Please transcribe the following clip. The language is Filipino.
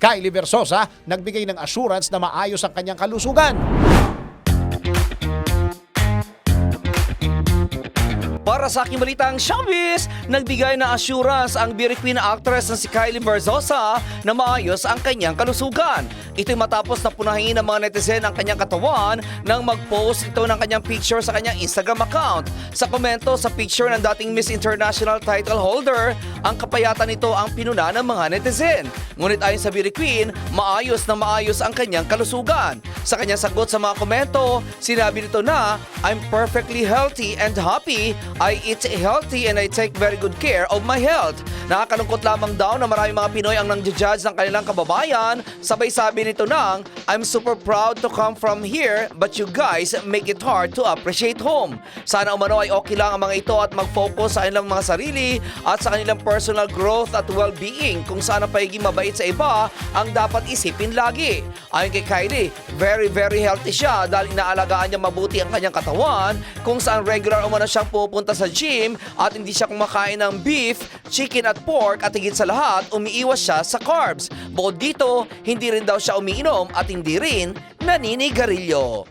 Kylie Versosa nagbigay ng assurance na maayos ang kanyang kalusugan. Para sa aking balitang showbiz, nagbigay na assurance ang beauty queen actress na si Kylie Verzosa na maayos ang kanyang kalusugan. Ito'y matapos na punahin ng mga netizen ang kanyang katawan nang mag-post ito ng kanyang picture sa kanyang Instagram account. Sa komento sa picture ng dating Miss International title holder, ang kapayatan nito ang pinuna ng mga netizen. Ngunit ayon sa beauty queen, maayos na maayos ang kanyang kalusugan. Sa kanyang sagot sa mga komento, sinabi nito na, I'm perfectly healthy and happy. I eat healthy and I take very good care of my health. Nakakalungkot lamang daw na maraming mga Pinoy ang nang-judge ng kanilang kababayan. Sabay sabi nito nang, I'm super proud to come from here but you guys make it hard to appreciate home. Sana umano ay okay lang ang mga ito at mag-focus sa kanilang mga sarili at sa kanilang personal growth at well-being kung saan ang pagiging mabait sa iba ang dapat isipin lagi. Ayon kay Kylie, very very healthy siya dahil inaalagaan niya mabuti ang kanyang katawan kung saan regular umano siyang pupunta sa gym at hindi siya kumakain ng beef, chicken at pork at higit sa lahat umiiwas siya sa carbs. Bukod dito, hindi rin daw siya umiinom at hindi rin naninigarilyo.